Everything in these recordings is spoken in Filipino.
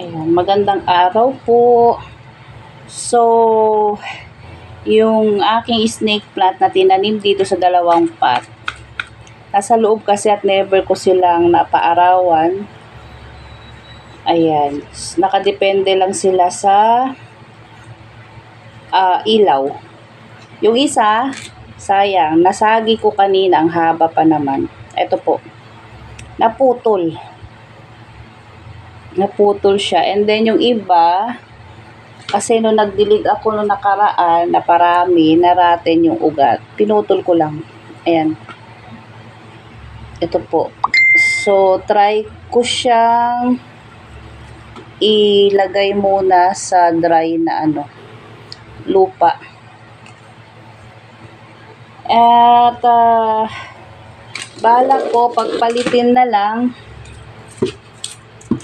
Ayan, magandang araw po. So, yung aking snake plant na tinanim dito sa dalawang pot. Nasa loob kasi at never ko silang napaarawan. Ayan, nakadepende lang sila sa ah, ilaw. Yung isa, sayang, nasagi ko kanina, ang haba pa naman. Ito po, naputol naputol siya. And then yung iba, kasi nung nagdilig ako nung nakaraan, na parami, naraten yung ugat. Pinutol ko lang. Ayan. Ito po. So, try ko siyang ilagay muna sa dry na ano, lupa. At, ah, balak ko, pagpalitin na lang,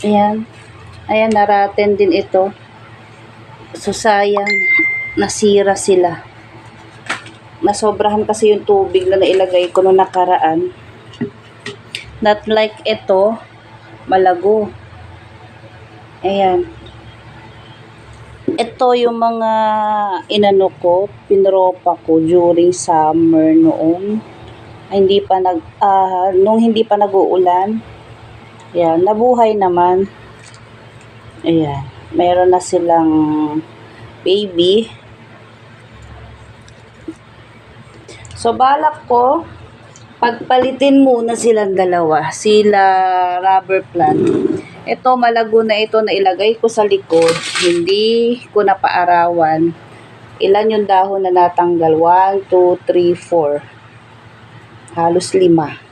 Ayan. Ayan, naraten din ito. So, sayang. Nasira sila. Nasobrahan kasi yung tubig na nailagay ko nung nakaraan. Not like ito, malago. Ayan. Ito yung mga inano ko, pinropa ko during summer noon. Ay, hindi pa nag, ah, nung hindi pa nag-uulan. Ayan, nabuhay naman. Ayan, meron na silang baby. So, balak ko, pagpalitin muna silang dalawa. Sila rubber plant. Ito, malago na ito na ilagay ko sa likod. Hindi ko napaarawan. Ilan yung dahon na natanggal? 1, 2, 3, 4. Halos lima.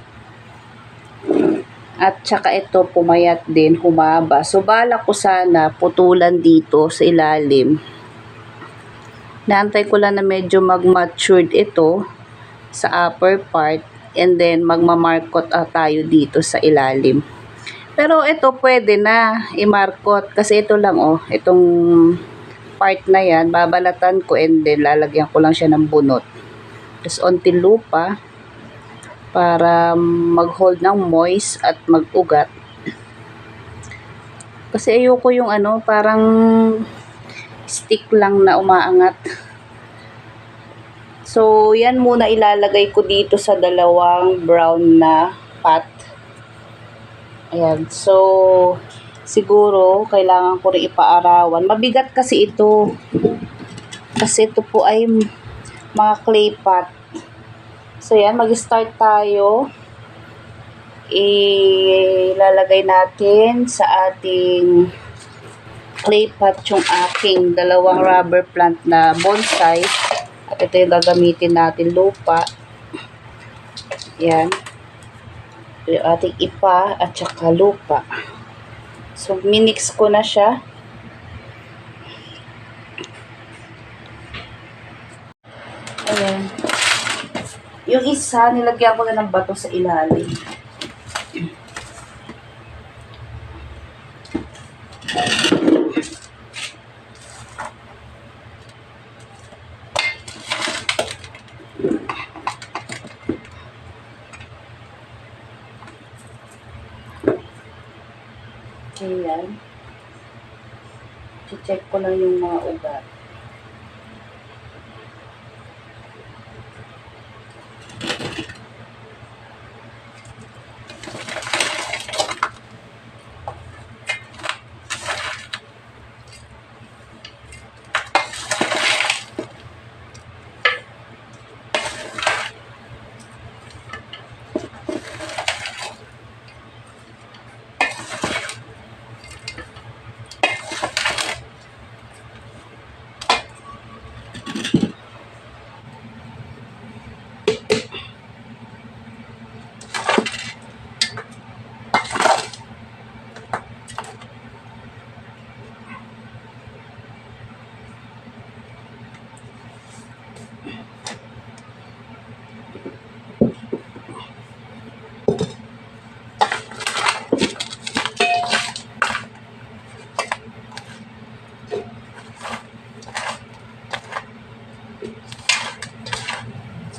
At saka ito pumayat din, humaba. So balak ko sana putulan dito sa ilalim. Naantay ko lang na medyo mag-matured ito sa upper part and then magmamarkot ah, tayo dito sa ilalim. Pero ito pwede na i-markot kasi ito lang oh, itong part na yan, babalatan ko and then lalagyan ko lang siya ng bunot. Tapos onti lupa para mag-hold ng moist at mag-ugat. Kasi ayoko yung ano, parang stick lang na umaangat. So, yan muna ilalagay ko dito sa dalawang brown na pot. Ayan. So, siguro, kailangan ko rin ipaarawan. Mabigat kasi ito. Kasi ito po ay mga clay pot. So, yan. Mag-start tayo. Ilalagay natin sa ating clay pot yung aking dalawang rubber plant na bonsai. At ito yung gagamitin natin lupa. Yan. Yung ating ipa at saka lupa. So, minix ko na siya. Ayan. Yung isa, nilagyan ko na ng bato sa ilalim. Ayan. check ko lang yung mga ugat.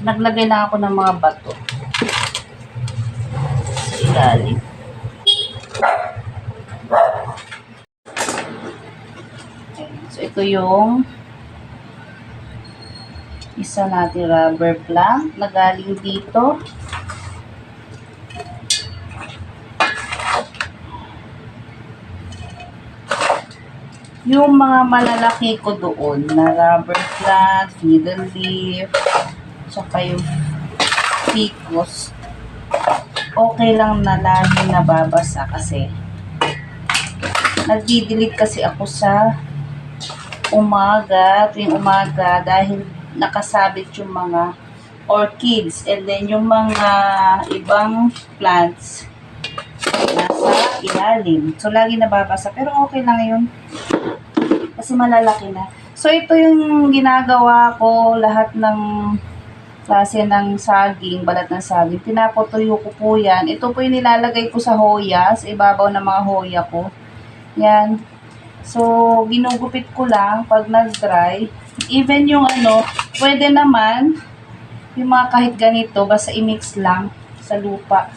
Naglagay na ako ng mga bato sa ilalim. ito yung isa natin rubber plant na galing dito. Yung mga malalaki ko doon na rubber plant, fiddle leaf, tsaka yung ficus, okay lang na lagi nababasa kasi nagdidilig kasi ako sa umaga, tuwing umaga dahil nakasabit yung mga orchids and then yung mga ibang plants nasa ilalim. So, lagi nababasa. Pero okay lang yun. Kasi malalaki na. So, ito yung ginagawa ko. Lahat ng klase ng saging, balat ng saging. Pinaputuyo ko po yan. Ito po yung nilalagay ko sa hoya, sa ibabaw ng mga hoya ko. Yan. So, ginugupit ko lang pag nag-dry. Even yung ano, pwede naman, yung mga kahit ganito, basta i-mix lang sa lupa.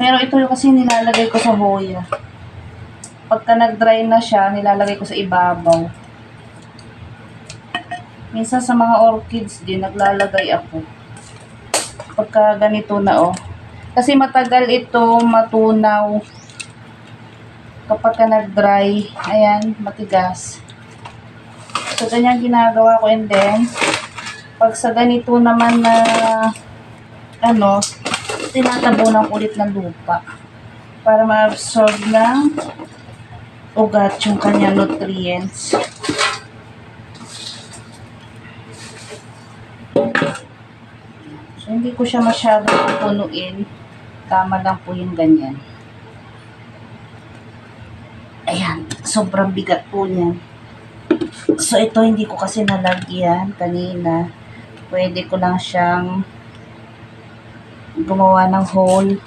Pero ito yung kasi nilalagay ko sa hoya. Pagka nag-dry na siya, nilalagay ko sa ibabaw. Minsan sa mga orchids din, naglalagay ako. Pagka ganito na oh. Kasi matagal ito matunaw. Kapag ka nag-dry, ayan, matigas. So, ganyan ginagawa ko. And then, pag sa ganito naman na, ano, tinatabunan ulit ng lupa para ma-absorb ng ugat yung kanyang nutrients. So, hindi ko siya masyadong pupunuin. Tama lang po yung ganyan. Ayan, sobrang bigat po niyan. So, ito hindi ko kasi nalagyan kanina. Pwede ko lang siyang gumawa ng hole.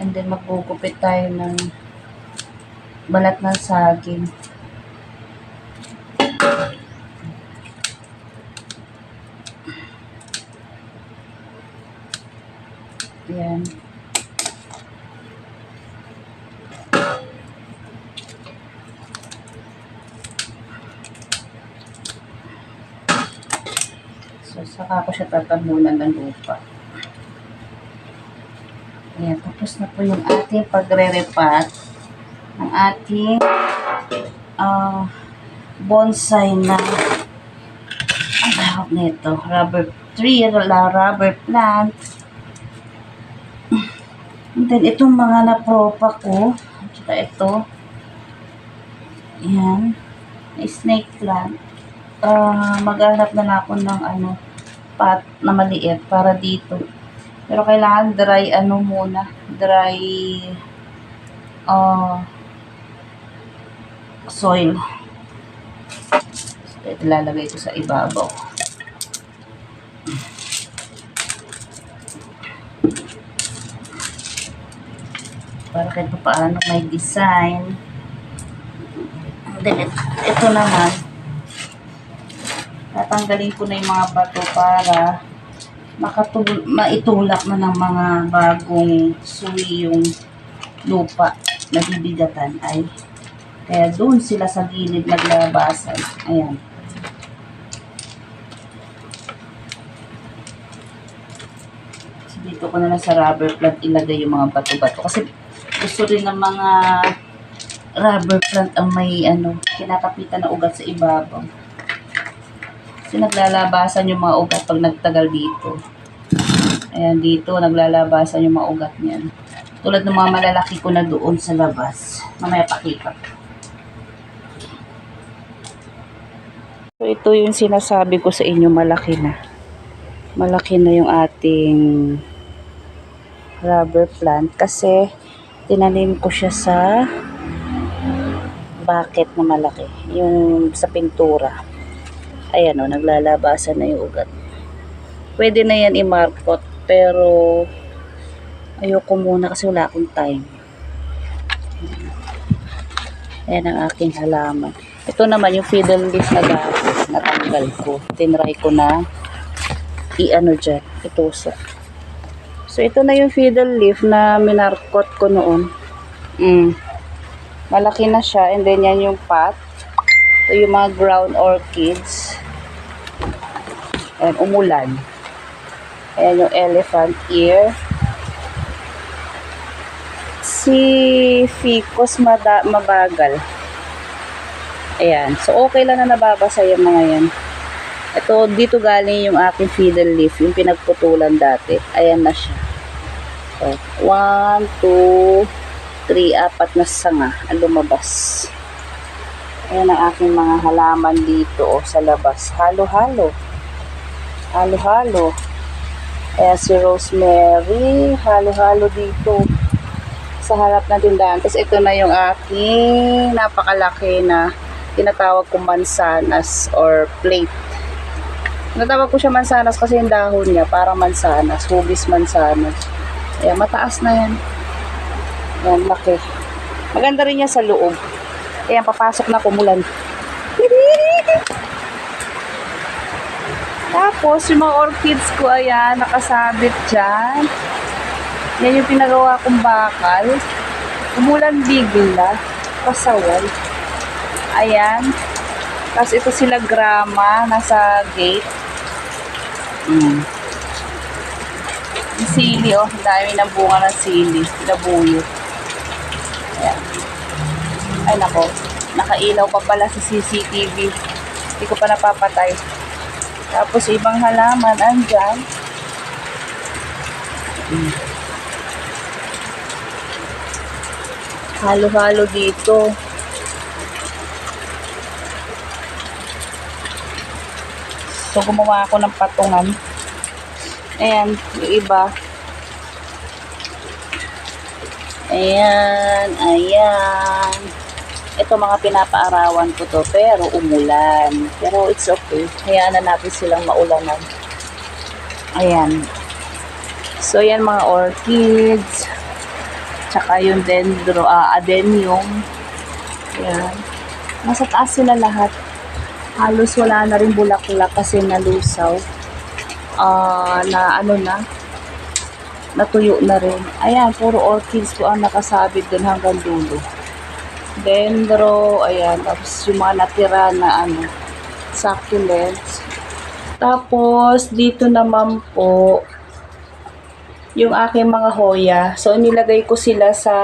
And then, magugupit tayo ng balat ng saging. Ayan. So, saka ko siya tatabunan ng lupa. Ayan, tapos na po yung ating pagre-repat ng ating ah, bonsai na ang tawag nito, rubber tree, la rubber plant. And then, itong mga napropa ko, at ito, ayan, snake plant. Ah, maghanap na ako ng ano, pot na maliit para dito. Pero kailangan dry ano muna, dry uh, soil. So, ito lalagay ko sa ibabaw. Para kahit pa paano may design. And then, ito naman, tatanggalin ko na yung mga bato para makatul maitulak na ng mga bagong suwi yung lupa na bibigatan ay kaya doon sila sa gilid naglabasan. Ayan. So, dito ko na lang sa rubber plant ilagay yung mga bato-bato. Kasi gusto rin ng mga rubber plant ang may ano, kinakapitan na ugat sa ibabaw. Kasi naglalabasan yung mga ugat pag nagtagal dito. Ayan, dito naglalabasan yung mga ugat niyan. Tulad ng mga malalaki ko na doon sa labas. Mamaya pakita. So, ito yung sinasabi ko sa inyo, malaki na. Malaki na yung ating rubber plant kasi tinanim ko siya sa bucket na malaki. Yung sa pintura ayan o, naglalabasan na yung ugat. Pwede na yan i-markot, pero ayoko muna kasi wala akong time. Ayan ang aking halaman. Ito naman yung fiddle leaf na dahon, natanggal ko. Tinry ko na i-ano dyan, itusa. So, ito na yung fiddle leaf na minarkot ko noon. Mm. Malaki na siya, and then yan yung pot Ito yung mga ground orchids. Ayan, umulan. Ayan yung elephant ear. Si Ficus mada, mabagal. Ayan. So, okay lang na nababasa yung mga yan. Ito, dito galing yung aking fiddle leaf, yung pinagputulan dati. Ayan na siya. So, one, two, three, apat na sanga ang lumabas. Ayan ang aking mga halaman dito oh, sa labas. Halo-halo. Halo-halo. Ayan si Rosemary. Halo-halo dito sa harap ng tindahan. Tapos ito na yung aking napakalaki na tinatawag kong mansanas or plate. Natawag ko siya mansanas kasi yung dahon niya parang mansanas, hugis mansanas. Ayan, mataas na yan. Ayan, laki. Maganda rin yan sa loob. Ayan, papasok na kumulan. Tapos, yung mga orchids ko, ayan, nakasabit dyan. Yan yung pinagawa kong bakal. Umulan bigla. Pasawal. Ayan. Tapos ito sila grama, nasa gate. Mm. Yung sili, oh. Dami ng bunga ng sili. Nabuyo. Ayan. Ay, nako. Nakailaw pa pala sa CCTV. Hindi ko pa napapatay. Tapos, ibang halaman, andyan. Halo-halo dito. So, gumawa ako ng patungan. Ayan, yung iba. Ayan, ayan. Ito mga pinapaarawan ko to, pero umulan. Pero it's okay. Hayaan na natin silang maulanan. Ayan. So, ayan mga orchids. Tsaka yung dendro, ah, adenium. Ayan. Nasa taas sila lahat halos wala na rin bulaklak kasi nalusaw. Ah, na ano na, natuyo na rin. Ayan, puro orchids ko ang nakasabit dun hanggang dulo. Dendro, ayan, tapos yung mga natira na ano, succulents. Tapos, dito naman po, yung aking mga hoya. So, nilagay ko sila sa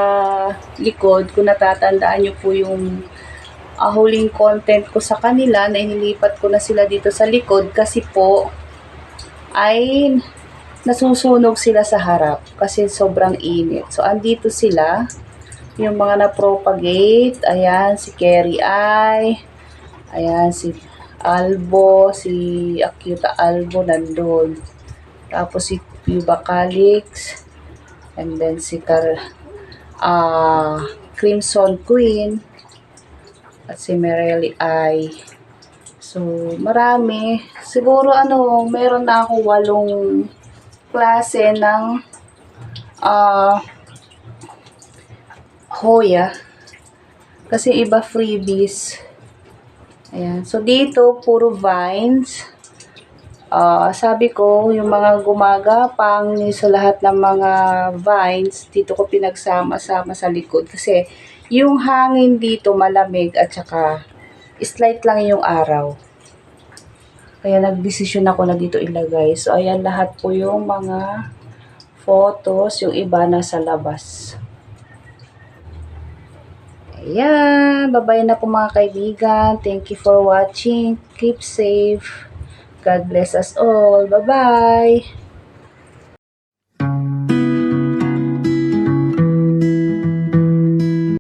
likod. Kung natatandaan nyo po yung uh, huling content ko sa kanila na inilipat ko na sila dito sa likod kasi po ay nasusunog sila sa harap kasi sobrang init. So, andito sila. Yung mga na-propagate. Ayan, si Kerry Eye. Ayan, si Albo. Si Akita Albo nandun. Tapos si Cuba Calix. And then si Car ah Crimson Queen at si Merely ay so marami siguro ano meron na ako walong klase ng ah hoya kasi iba freebies ayan so dito puro vines Ah, sabi ko, yung mga gumagapang sa lahat ng mga vines, dito ko pinagsama-sama sa likod. Kasi, yung hangin dito malamig at saka slight lang yung araw. Kaya nagdesisyon ako na dito ilagay. So, ayan lahat po yung mga photos. Yung iba nasa labas. Ayan. Babay na po mga kaibigan. Thank you for watching. Keep safe. God bless us all. Bye-bye.